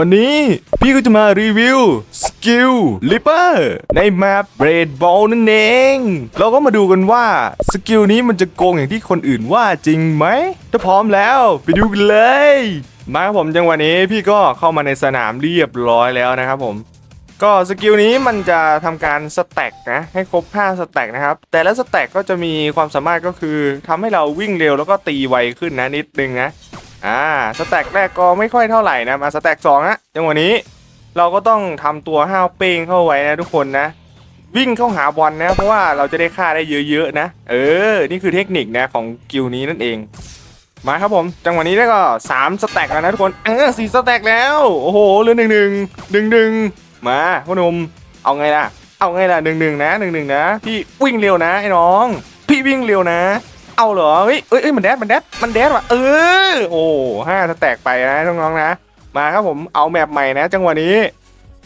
วันนี้พี่ก็จะมารีวิวสกิลลิปเปอร์ในแมปเบรดบอลนั่นเอง เราก็มาดูกันว่าสกิลนี้มันจะโกงอย่างที่คนอื่นว่าจริงไหม ถ้าพร้อมแล้วไปดูกันเลย มาครับผมจังหวะนี้พี่ก็เข้ามาในสนามเรียบร้อยแล้วนะครับผมก็สกิลนี้มันจะทำการสแต็กนะให้ครบ 5 สแต็กนะครับ แต่ละสแต็กก็จะมีความสามารถก็คือทำให้เราวิ่งเร็วแล้วก็ตีไวขึ้นนะนิดนึงนะ อ่าสแต็กแรกก็ไม่ค่อยเท่าไหร่นะมาสแต็กสองนะจังหวะนี้เราก็ต้องทำตัวห้าวเป้งเข้าไว้นะทุกคนนะวิ่งเข้าหาบอลนะ เพราะว่าเราจะได้ค่าได้เยอะๆนะ เออ นี่คือเทคนิคนะของกิลนี้นั่นเอง มาครับผม จังหวะนี้ได้ก็3สแต็กแล้วนะทุกคนเออสี่สแต็กแล้ว โอ้โหเหลือหนึ่งหนึ่งหนึ่งหนึ่งมาพ่อหนุ่มเอาไงล่ะ เอาไงล่ะหนึ่งหนึ่งนะหนึ่งหนึ่งนะ พี่วิ่งเร็วนะไอ้น้อง พี่วิ่งเร็วนะ เอาเหรอ เฮ้ยเอ้ยมันแดดมันแดดมันแดดว่ะ เออ โอ้ห้าสแต็กไปนะน้องๆนะ มาครับผม เอาแมปใหม่นะ จังหวะนี้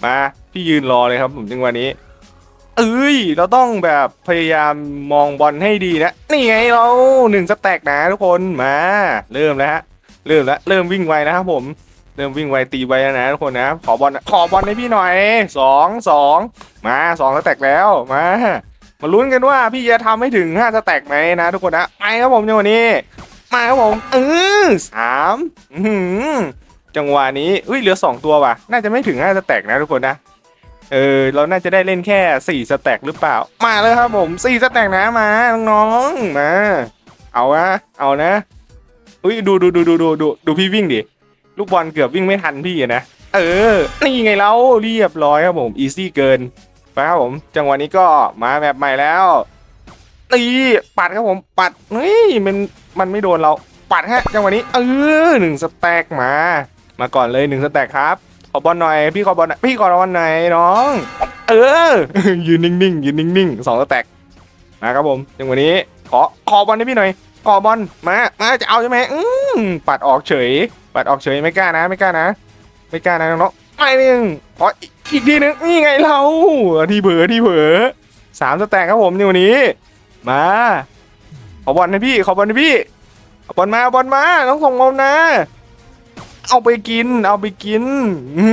มา พี่ยืนรอเลยครับผมจังหวะนี้ เอ้ย เราต้องแบบพยายามมองบอลให้ดีนะ นี่ไงเราหนึ่งสแต็กนะทุกคน มา เริ่มแล้วฮะ เริ่มแล้ว เริ่มวิ่งไวนะครับผม เริ่มวิ่งไวตีไวแล้วนะทุกคนนะ ขอบอล ขอบอลให้พี่หน่อยสองสองมาสองสแต็กแล้ว มา มาลุ้นกันว่าพี่จะทำให้ถึงห้าสแต็กไหมนะทุกคนนะไปครับผมจังหวะนี้มาครับผมเออสามหือจังหวะนี้อุ้ยเหลือสองตัวว่ะ น่าจะไม่ถึงห้าสแต็กนะทุกคนนะเออเราน่าจะได้เล่นแค่สี่สแต็กหรือเปล่า มาเลยครับผมสี่สแต็กนะมาน้องๆมาเอาอะเอานะอุ้ยดูดูดูดูดูดูดูพี่วิ่งดิลูกบอลเกือบวิ่งไม่ทันพี่นะเออนี่ไงเราเรียบร้อยครับผมอีซี่เกิน ไปครับผม จังหวะนี้ก็มาแบบใหม่แล้วตีปัดครับผมปัดเฮ้ยมันมันไม่โดนเราปัดฮะจังหวะนี้เออหนึ่งสแต็กมา มาก่อนเลยหนึ่งสแต็กครับขอบอลหน่อยพี่ขอบอลหน่อยพี่ขอบอลหน่อยน้อง เออยืนนิ่งๆยืนนิ่งๆสองสแต็กนะครับผมจังหวะนี้ขอขอบอลให้พี่หน่อยขอบอลมามาจะเอาใช่ไหมอืมปัดออกเฉย ปัดออกเฉยไม่กล้านะ ไม่กล้านะ ไม่กล้านะน้องๆไม่หนึ่งขอ อีกทีหนึงนี่ไงเราที่เผลอที่เผลอสามสแต็กครับผมในวันนี้ มาขอบอลให้พี่ขอบอลให้พี่เอาบอลมาเอบอลมาต้องส่งบอลนะ เอาไปกิน เอาไปกิน อื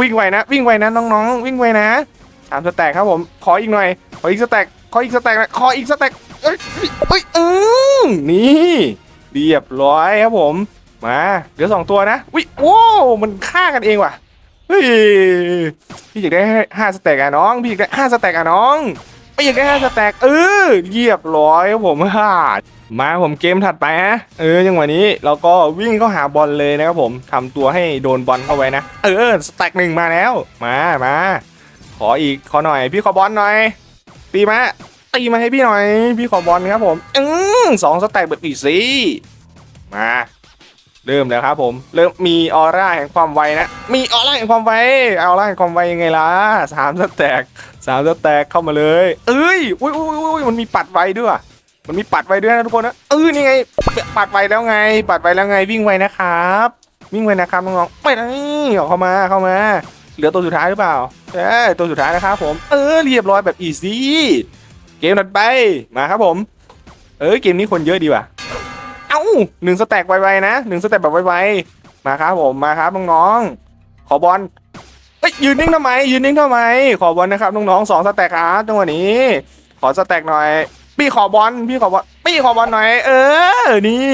วิ่งไวนะ วิ่งไวนะน้องๆ วิ่งไวนะสามสแต็กครับผมขออีกหน่อย ขออีกสแต็กขออีกสแต็กนะขออีกสแต็กเอ้ยเอ้ยอืมนี่เรียบร้อยครับผม มา เหลือสองตัวนะวิโอ้มันฆ่ากันเองว่ะ เฮ้ยพี่อยากได้ห้าสแต็กอะน้อง พี่อยากได้ห้าสแต็กอะน้องพี่อยากได้ห้าสแต็กเออเรียบร้อยผมฮ่ามาผมเกมถัดไปฮะเออจังหวะนี้เราก็วิ่งเข้าหาบอลเลยนะครับผมทำตัวให้โดนบอลเข้าไว้นะ เออสแต็กหนึ่งมาแล้ว มามาขออีกขอหน่อย พี่ขอบอลหน่อย ตีมาตีมาให้พี่หน่อย พี่ขอบอลครับผมอืมสองสแต็กแบบอีซี่มา เริ่มแล้วครับผม เริ่มมีออร่าแห่งความไวนะ มีออร่าแห่งความไวออร่าแห่งความไวยังไงล่ะสามสแต็กสามสแต็กเข้ามาเลย เอ้ยอุ้ยอุ้ยอุ้ยมันมีปัดไวด้วยมันมีปัดไวด้วยนะทุกคนนะเออนี่ไง ปัดไวแล้วไง ปัดไวแล้วไงวิ่งไวนะครับ วิ่งไวนะครับน้องๆไม่ได้ออกเข้ามาเข้ามา เหลือตัวสุดท้ายหรือเปล่าเอ้ยตัวสุดท้ายนะครับผม เออเรียบร้อยแบบอีซี่เกมถัดไปมาครับผม เออเกมนี้คนเยอะดีว่ะ หนึ่งสแต็กไวๆนะหนึ่งสแต็กแบบไวๆมาครับผมมาครับน้องๆขอบอลเอ้ยยืนนิ่งทำไมยืนนิ่งทำไม ขอบอลนะครับน้องๆสองสแต็กครับจังหวะนี้ ขอสแต็กหน่อยพี่ขอบอลพี่ขอบอลพี่ขอบอลหน่อย เออ นี่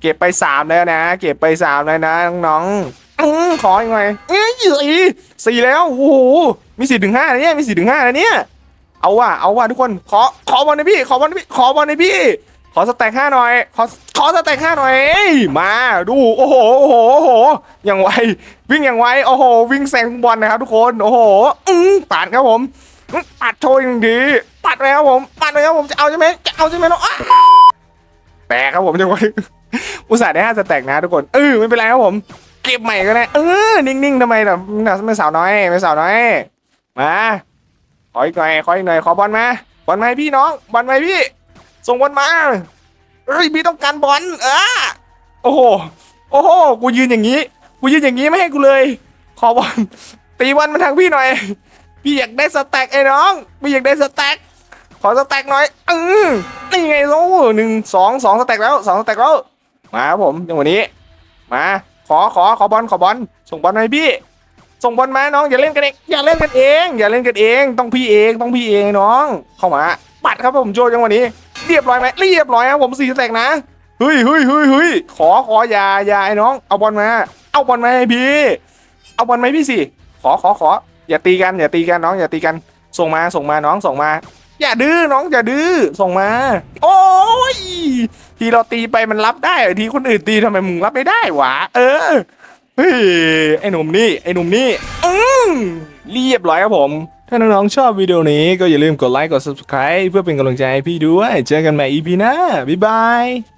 เก็บไปสามแล้วนะ เก็บไปสามแล้วนะน้องๆอื้อขออีกหน่อยเอ้ยสี่สี่แล้วโอ้โหมีสี่ถึงห้านะเนี่ยมีสี่ถึงห้านะเนี่ยเอาว่ะเอาว่ะทุกคนขอขอบอลในอยพี่ ขอบอลในอยพี่ขอบอลในอยพี่ ขอสแต็กห้าหน่อย ขอขอสแต็กห้าหน่อยมาดูโอ้โหโอ้โหโอ้โหอย่างไววิ่งอย่างไวโอ้โห วิ่งแซงบอลนะครับทุกคนโอ้โหอืมปาดครับผมปัดโชยอย่างดีปัดไปครับผมปัดไปครับผมจะเอาใช่ไหมจะเอาใช่ไหมเนาวแตกครับผมจังหวอุตส่าห์ได้ห้าสแต็กนะทุกคนเออไม่เป็นไรครับผม เก็บใหม่ก็ได้เออนิ่งๆทำไมล่ะไม่สาวน้อยไม่สาวน้อยมาขออีกหน่อยขออีกหน่อยขอบอลมาบอลมาให้พี่น้องบอลมาให้พี่ ส่งบอลมาเอ้ยพี่ต้องการบอลเออโอ้โหโอ้โหกูยืนอย่างนี้ กูยืนอย่างนี้ไม่ให้กูเลย ขอบอลตีบอลมาทางพี่หน่อย พี่อยากได้สแต็กไอ้น้องพี่อยากได้สแต็กขอสแต็กหน่อยอือนี่ไงลูกหนึ่งสองสองสแต็กแล้วสองสแต็กแล้วมาครับผมจังหวะนี้ มาขอขอขอบอลขอบอลส่งบอลให้พี่ ส่งบอลมาน้องอย่าเล่นกันเองอย่าเล่นกันเอง อย่าเล่นกันเอง ต้องพี่เองต้องพี่เองน้องเข้ามาปัดครับผมโจจังหวะนี้ เรียบร้อยไหมเรียบร้อยครับผมสี่แตกนะเฮ้ยเฮ้ยเฮ้ยเฮ้ยขอขออย่าอย่าไอ้น้อง เอาบอลมา เอาบอลมาให้พี่ เอาบอลมาให้พี่สิขอขอขออย่าตีกันอย่าตีกันน้องอย่าตีกันส่งมาส่งมาน้องส่งมา อย่าดื้อน้องอย่าดื้อส่งมา โอ้ยทีเราตีไปมันรับได้เหรอทีคนอื่นตีทำไมมึงรับไม่ได้วะเออเฮ้ยไอ้หนุ่มนี่ไอ้หนุ่มนี่อืมเรียบร้อยครับผม ถ้าน้องๆชอบวิดีโอนี้ก็อย่าลืมกดไลค์กด subscribe เพื่อเป็นกำลังใจให้พี่ด้วย เจอกันใหม่ EP หน้า บ๊ายบาย